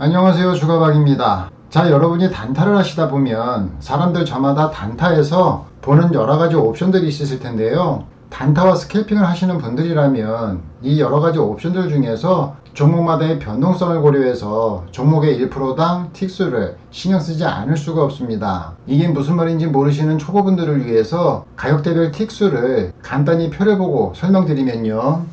안녕하세요 주가박입니다 자 여러분이 단타를 하시다 보면 사람들 저마다 단타에서 보는 여러가지 옵션들이 있으실 텐데요 단타와 스캘핑을 하시는 분들이라면 이 여러가지 옵션들 중에서 종목마다의 변동성을 고려해서 종목의 1%당 틱수를 신경 쓰지 않을 수가 없습니다. 이게 무슨 말인지 모르시는 초보분들을 위해서 가격대별 틱수를 간단히 표를 보고 설명드리면요.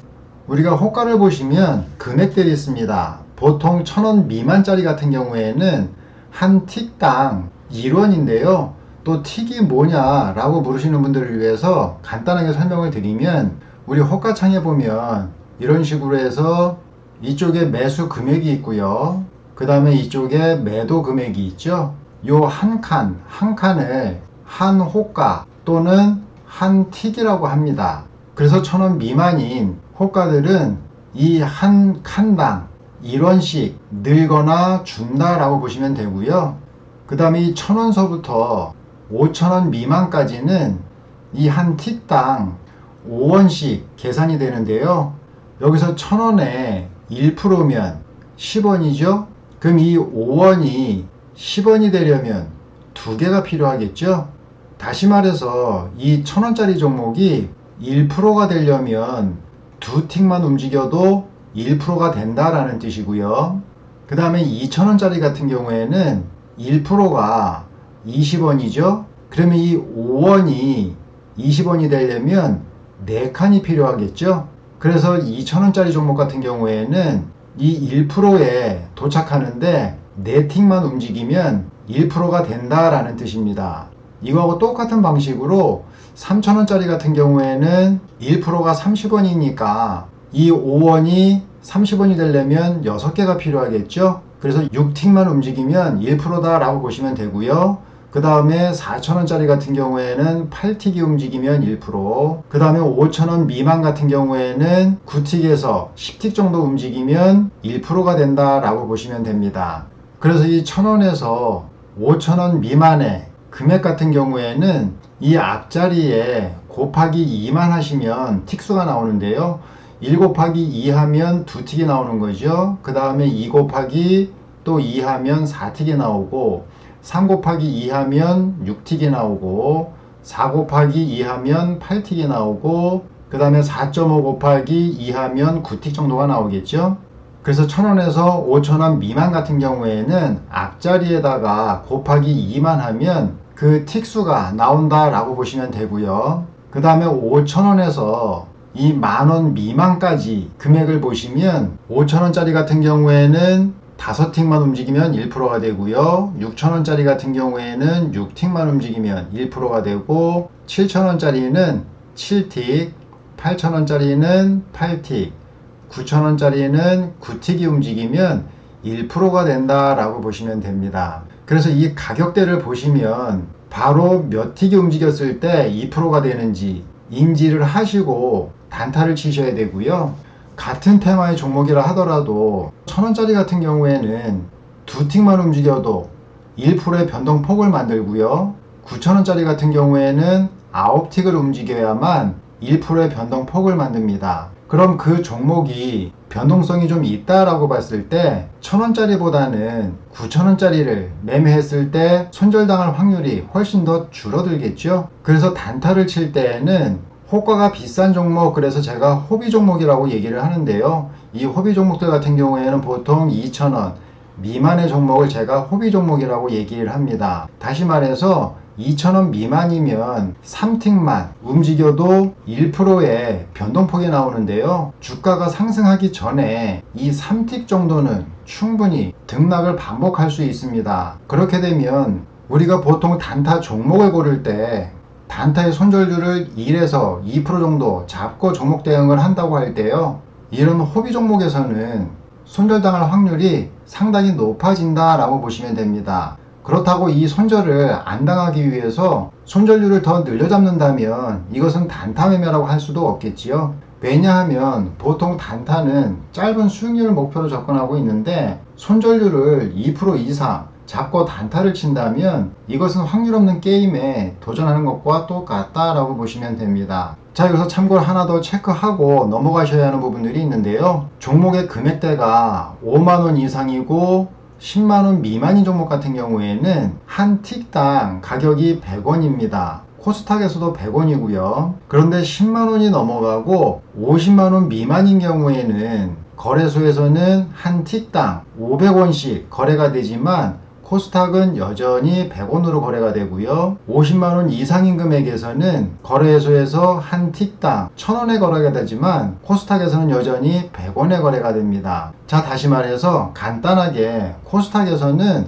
우리가 호가를 보시면 금액들이 있습니다. 보통 1000원 미만짜리 같은 경우에는 한 틱당 1원인데요. 또 틱이 뭐냐 라고 물으시는 분들을 위해서 간단하게 설명을 드리면 우리 호가창에 보면 이런 식으로 해서 이쪽에 매수 금액이 있고요. 그 다음에 이쪽에 매도 금액이 있죠. 요 한 칸, 한 칸을 한 호가 또는 한 틱이라고 합니다. 그래서 천 원 미만인 호가들은 이 한 칸당 1원씩 늘거나 준다라고 보시면 되고요. 그 다음에 이 천원서부터 5천원 미만까지는 이 한 틱당 5원씩 계산이 되는데요. 여기서 천원에 1%면 10원이죠. 그럼 이 5원이 10원이 되려면 두 개가 필요하겠죠. 다시 말해서 이 천원짜리 종목이 1%가 되려면 두 틱만 움직여도 1%가 된다라는 뜻이고요. 그 다음에 2천원짜리 같은 경우에는 1%가 20원이죠. 그러면 이 5원이 20원이 되려면 4칸이 필요하겠죠. 그래서 2천원짜리 종목 같은 경우에는 이 1%에 도착하는데 4틱만 움직이면 1%가 된다라는 뜻입니다. 이거하고 똑같은 방식으로 3천원짜리 같은 경우에는 1%가 30원이니까 이 5원이 30원이 되려면 6개가 필요하겠죠. 그래서 6틱만 움직이면 1%다 라고 보시면 되고요. 그 다음에 4천원짜리 같은 경우에는 8틱이 움직이면 1%, 그 다음에 5천원 미만 같은 경우에는 9틱에서 10틱 정도 움직이면 1%가 된다 라고 보시면 됩니다. 그래서 이 천원에서 5천원 미만의 금액 같은 경우에는 이 앞자리에 곱하기 2만 하시면 틱수가 나오는데요. 1 곱하기 2 하면 2틱이 나오는 거죠. 그 다음에 2 곱하기 또 2 하면 4틱이 나오고 3 곱하기 2 하면 6틱이 나오고 4 곱하기 2 하면 8틱이 나오고 그 다음에 4.5 곱하기 2 하면 9틱 정도가 나오겠죠. 그래서 1000원에서 5000원 미만 같은 경우에는 앞자리에다가 곱하기 2만 하면 그 틱수가 나온다 라고 보시면 되고요. 그 다음에 5천원에서 이 만 원 미만까지 금액을 보시면 5천원짜리 같은 경우에는 5틱만 움직이면 1%가 되고요. 6천원짜리 같은 경우에는 6틱만 움직이면 1%가 되고 7천원짜리는 7틱, 8천원짜리는 8틱, 9천원짜리는 9틱이 움직이면 1%가 된다라고 보시면 됩니다. 그래서 이 가격대를 보시면 바로 몇 틱이 움직였을 때 2%가 되는지 인지를 하시고 단타를 치셔야 되고요. 같은 테마의 종목이라 하더라도 천원짜리 같은 경우에는 두 틱만 움직여도 1%의 변동폭을 만들고요. 9천원짜리 같은 경우에는 9틱을 움직여야만 1%의 변동폭을 만듭니다. 그럼 그 종목이 변동성이 좀 있다라고 봤을 때 천원짜리보다는 9천원짜리를 매매했을 때 손절당할 확률이 훨씬 더 줄어들겠죠. 그래서 단타를 칠 때에는 호가가 비싼 종목 그래서 제가 호비 종목이라고 얘기를 하는데요. 이 호비 종목들 같은 경우에는 보통 2,000원 미만의 종목을 제가 호비 종목이라고 얘기를 합니다. 다시 말해서 2,000원 미만이면 3틱만 움직여도 1%의 변동폭이 나오는데요. 주가가 상승하기 전에 이 3틱 정도는 충분히 등락을 반복할 수 있습니다. 그렇게 되면 우리가 보통 단타 종목을 고를 때 단타의 손절률을 1에서 2% 정도 잡고 종목 대응을 한다고 할 때요. 이런 호비 종목에서는 손절당할 확률이 상당히 높아진다 라고 보시면 됩니다. 그렇다고 이 손절을 안 당하기 위해서 손절률을 더 늘려잡는다면 이것은 단타 매매라고 할 수도 없겠지요. 왜냐하면 보통 단타는 짧은 수익률을 목표로 접근하고 있는데 손절률을 2% 이상 잡고 단타를 친다면 이것은 확률 없는 게임에 도전하는 것과 똑같다라고 보시면 됩니다. 자 여기서 참고로 하나 더 체크하고 넘어가셔야 하는 부분들이 있는데요. 종목의 금액대가 5만원 이상이고 10만원 미만인 종목 같은 경우에는 한 틱당 가격이 100원입니다. 코스닥에서도 100원이고요. 그런데 10만원이 넘어가고 50만원 미만인 경우에는 거래소에서는 한 틱당 500원씩 거래가 되지만 코스닥은 여전히 100원으로 거래가 되고요. 50만원 이상인 금액에서는 거래소에서 한 틱당 1000원에 거래가 되지만 코스닥에서는 여전히 100원에 거래가 됩니다. 자, 다시 말해서 간단하게 코스닥에서는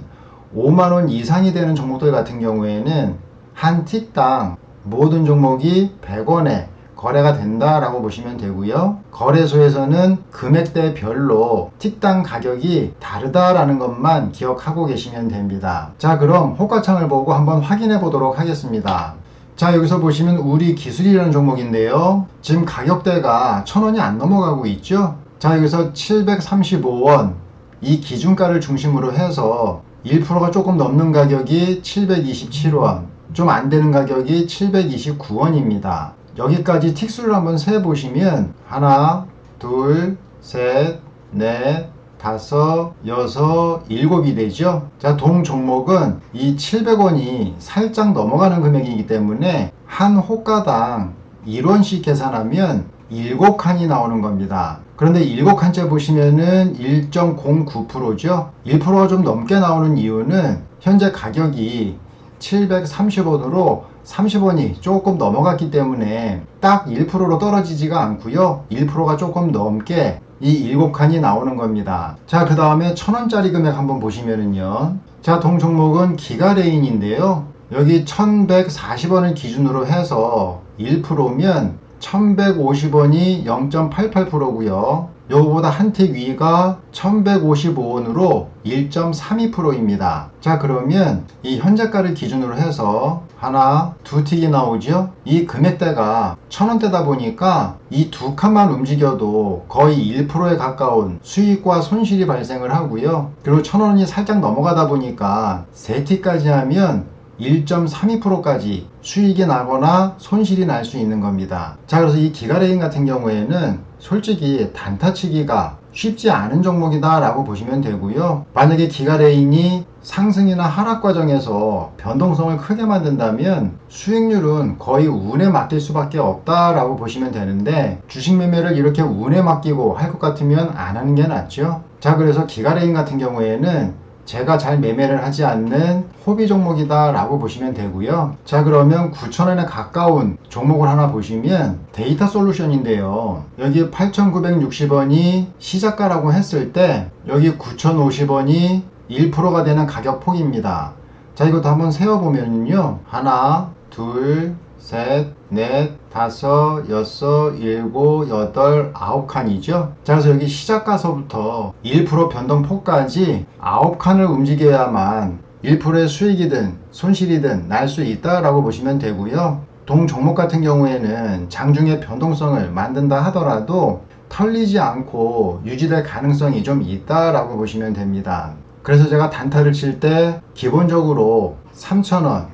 5만원 이상이 되는 종목들 같은 경우에는 한 틱당 모든 종목이 100원에 거래가 된다라고 보시면 되고요. 거래소에서는 금액대별로 틱당 가격이 다르다라는 것만 기억하고 계시면 됩니다. 자, 그럼 호가창을 보고 한번 확인해 보도록 하겠습니다. 자, 여기서 보시면 우리 기술이라는 종목인데요. 지금 가격대가 1000원이 안 넘어가고 있죠. 자, 여기서 735원 이 기준가를 중심으로 해서 1%가 조금 넘는 가격이 727원, 좀 안 되는 가격이 729원입니다. 여기까지 틱수를 한번 세 보시면 하나, 둘, 셋, 넷, 다섯, 여섯, 일곱이 되죠. 자, 동 종목은 이 700원이 살짝 넘어가는 금액이기 때문에 한 호가당 1원씩 계산하면 7칸이 나오는 겁니다. 그런데 7칸째 보시면은 1.09%죠. 1%가 좀 넘게 나오는 이유는 현재 가격이 730원으로 30원이 조금 넘어갔기 때문에 딱 1%로 떨어지지가 않고요. 1%가 조금 넘게 이 7칸이 나오는 겁니다. 자, 그 다음에 1000원짜리 금액 한번 보시면은요. 자, 동 종목은 기가레인인데요. 여기 1140원을 기준으로 해서 1%면 1150원이 0.88%고요. 요거보다 한틱 위가 1155원으로 1.32%입니다. 자 그러면 이 현재가를 기준으로 해서 하나 두 틱이 나오죠 이 금액대가 천원대다 보니까 이 두 칸만 움직여도 거의 1%에 가까운 수익과 손실이 발생을 하고요 그리고 천원이 살짝 넘어가다 보니까 세 틱까지 하면 1.32%까지 수익이 나거나 손실이 날 수 있는 겁니다. 자, 그래서 이 기가레인 같은 경우에는 솔직히 단타치기가 쉽지 않은 종목이다 라고 보시면 되고요. 만약에 기가레인이 상승이나 하락 과정에서 변동성을 크게 만든다면 수익률은 거의 운에 맡길 수밖에 없다 라고 보시면 되는데 주식 매매를 이렇게 운에 맡기고 할 것 같으면 안 하는 게 낫죠. 자, 그래서 기가레인 같은 경우에는 제가 잘 매매를 하지 않는 호비 종목이다 라고 보시면 되고요. 자 그러면 9,000원에 가까운 종목을 하나 보시면 데이터 솔루션인데요. 여기 8,960원이 시작가라고 했을 때 여기 9,050원이 1%가 되는 가격 폭입니다. 자 이것도 한번 세어보면요. 하나 둘 셋, 넷, 다섯, 여섯, 일곱, 여덟, 아홉 칸이죠. 자, 그래서 여기 시작 가서부터 1% 변동폭까지 아홉 칸을 움직여야만 1%의 수익이든 손실이든 날 수 있다라고 보시면 되고요. 동 종목 같은 경우에는 장중에 변동성을 만든다 하더라도 털리지 않고 유지될 가능성이 좀 있다라고 보시면 됩니다. 그래서 제가 단타를 칠 때 기본적으로 3,000원,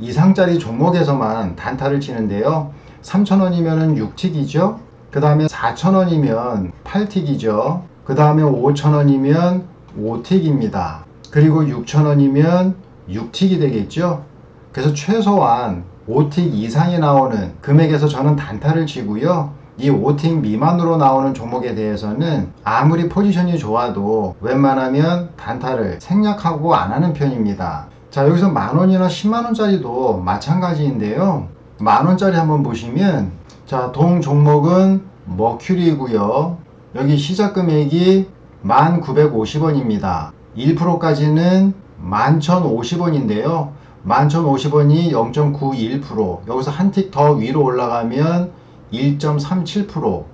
이상짜리 종목에서만 단타를 치는데요. 3,000원이면 6틱이죠. 그 다음에 4,000원이면 8틱이죠. 그 다음에 5,000원이면 5틱입니다. 그리고 6,000원이면 6틱이 되겠죠. 그래서 최소한 5틱 이상이 나오는 금액에서 저는 단타를 치고요. 이 5틱 미만으로 나오는 종목에 대해서는 아무리 포지션이 좋아도 웬만하면 단타를 생략하고 안 하는 편입니다. 자 여기서 만원이나 10만원짜리도 마찬가지인데요. 만원짜리 한번 보시면 자 동 종목은 머큐리고요. 여기 시작 금액이 1950원입니다. 1%까지는 11,050원인데요. 11,050원이 0.91% 여기서 한 틱 더 위로 올라가면 1.37%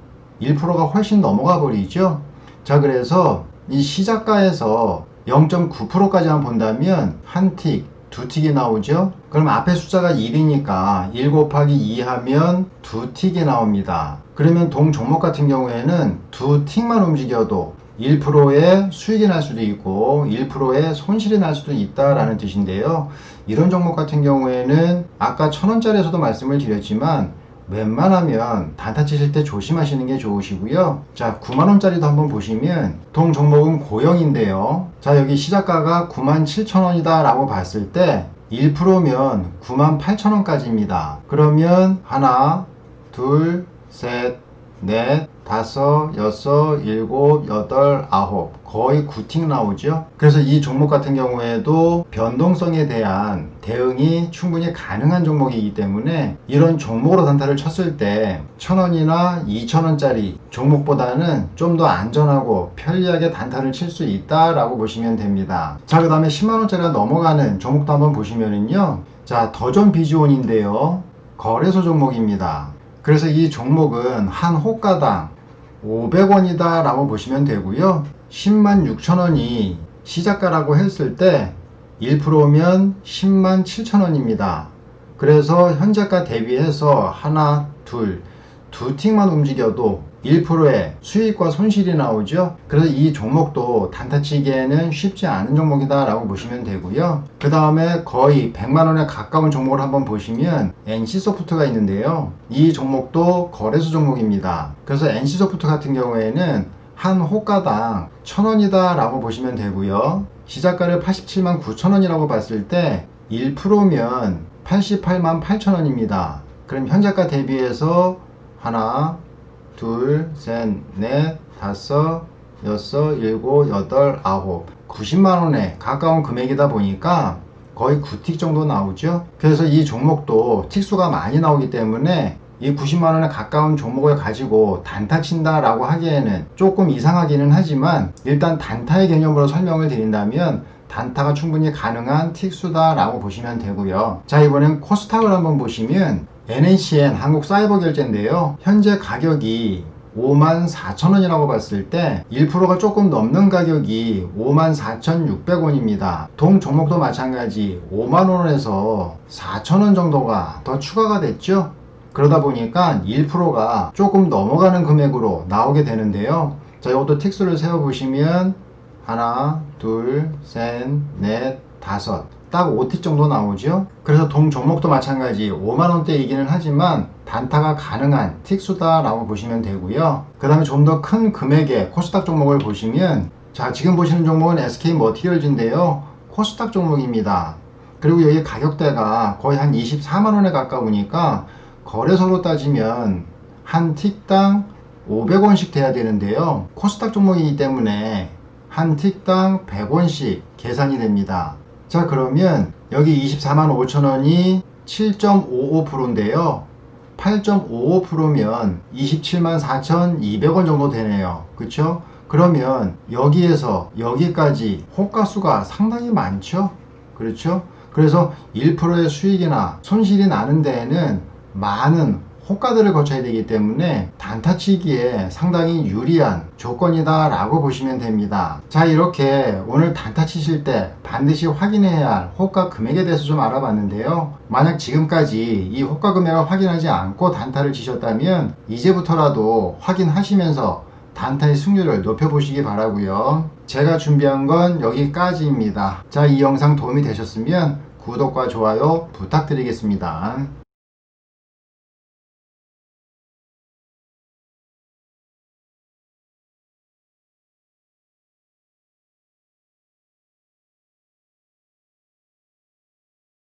1%가 훨씬 넘어가 버리죠. 자 그래서 이 시작가에서 0.9%까지만 본다면 한 틱, 두 틱이 나오죠. 그럼 앞에 숫자가 1이니까 1 곱하기 2 하면 두 틱이 나옵니다. 그러면 동 종목 같은 경우에는 두 틱만 움직여도 1%의 수익이 날 수도 있고 1%의 손실이 날 수도 있다라는 뜻인데요. 이런 종목 같은 경우에는 아까 천원짜리에서도 말씀을 드렸지만 웬만하면 단타 치실 때 조심하시는 게 좋으시고요. 자, 9만원짜리도 한번 보시면 동 종목은 고영인데요. 자, 여기 시작가가 97,000원이다 라고 봤을 때 1%면 98,000원까지입니다. 그러면 하나, 둘, 셋, 넷, 다섯, 여섯, 일곱, 여덟, 아홉 거의 9팅 나오죠. 그래서 이 종목 같은 경우에도 변동성에 대한 대응이 충분히 가능한 종목이기 때문에 이런 종목으로 단타를 쳤을 때 1000원이나 2000원짜리 종목보다는 좀 더 안전하고 편리하게 단타를 칠 수 있다라고 보시면 됩니다. 자, 그 다음에 10만원짜리가 넘어가는 종목도 한번 보시면은요. 자, 더존 비즈온인데요. 거래소 종목입니다. 그래서 이 종목은 한 호가당 500원이다 라고 보시면 되고요. 10만 6천원이 시작가라고 했을 때 1%면 10만 7천원입니다. 그래서 현재가 대비해서 하나 둘두 틱만 움직여도 1%의 수익과 손실이 나오죠. 그래서 이 종목도 단타치기에는 쉽지 않은 종목이다 라고 보시면 되고요. 그 다음에 거의 100만원에 가까운 종목을 한번 보시면 NC소프트가 있는데요. 이 종목도 거래소 종목입니다. 그래서 NC소프트 같은 경우에는 한 호가당 1000원이다 라고 보시면 되고요. 시작가를 87만 9천원이라고 봤을 때 1%면 88만 8천원입니다. 그럼 현재가 대비해서 하나, 둘, 셋, 넷, 다섯, 여섯, 일곱, 여덟, 아홉. 90만원에 가까운 금액이다 보니까 거의 9틱 정도 나오죠? 그래서 이 종목도 틱수가 많이 나오기 때문에 이 90만원에 가까운 종목을 가지고 단타 친다 라고 하기에는 조금 이상하기는 하지만 일단 단타의 개념으로 설명을 드린다면 단타가 충분히 가능한 틱수다 라고 보시면 되고요. 자 이번엔 코스닥을 한번 보시면 NACN 한국사이버결제인데요. 현재 가격이 54,000원이라고 봤을 때 1%가 조금 넘는 가격이 54,600원입니다. 동 종목도 마찬가지 5만원에서 4,000원 정도가 더 추가가 됐죠. 그러다 보니까 1%가 조금 넘어가는 금액으로 나오게 되는데요. 자, 이것도 틱스를 세워보시면 하나, 둘, 셋, 넷, 다섯 딱 5틱 정도 나오죠? 그래서 동 종목도 마찬가지. 5만원대이기는 하지만 단타가 가능한 틱수다 라고 보시면 되고요. 그 다음에 좀 더 큰 금액의 코스닥 종목을 보시면 자 지금 보시는 종목은 SK 머티리얼즈인데요. 코스닥 종목입니다. 그리고 여기 가격대가 거의 한 24만원에 가까우니까 거래소로 따지면 한 틱당 500원씩 돼야 되는데요. 코스닥 종목이기 때문에 한 틱당 100원씩 계산이 됩니다 자 그러면 여기 24만 5천원이 7.55%인데요. 8.55%면 27만 4,200원 정도 되네요. 그쵸? 그러면 여기에서 여기까지 호가수가 상당히 많죠? 그렇죠? 그래서 1%의 수익이나 손실이 나는 데에는 많은 호가들을 거쳐야 되기 때문에 단타치기에 상당히 유리한 조건이다 라고 보시면 됩니다. 자 이렇게 오늘 단타 치실 때 반드시 확인해야 할 호가 금액에 대해서 좀 알아봤는데요. 만약 지금까지 이 호가 금액을 확인하지 않고 단타를 치셨다면 이제부터라도 확인하시면서 단타의 승률을 높여보시기 바라고요. 제가 준비한 건 여기까지입니다. 자 이 영상 도움이 되셨으면 구독과 좋아요 부탁드리겠습니다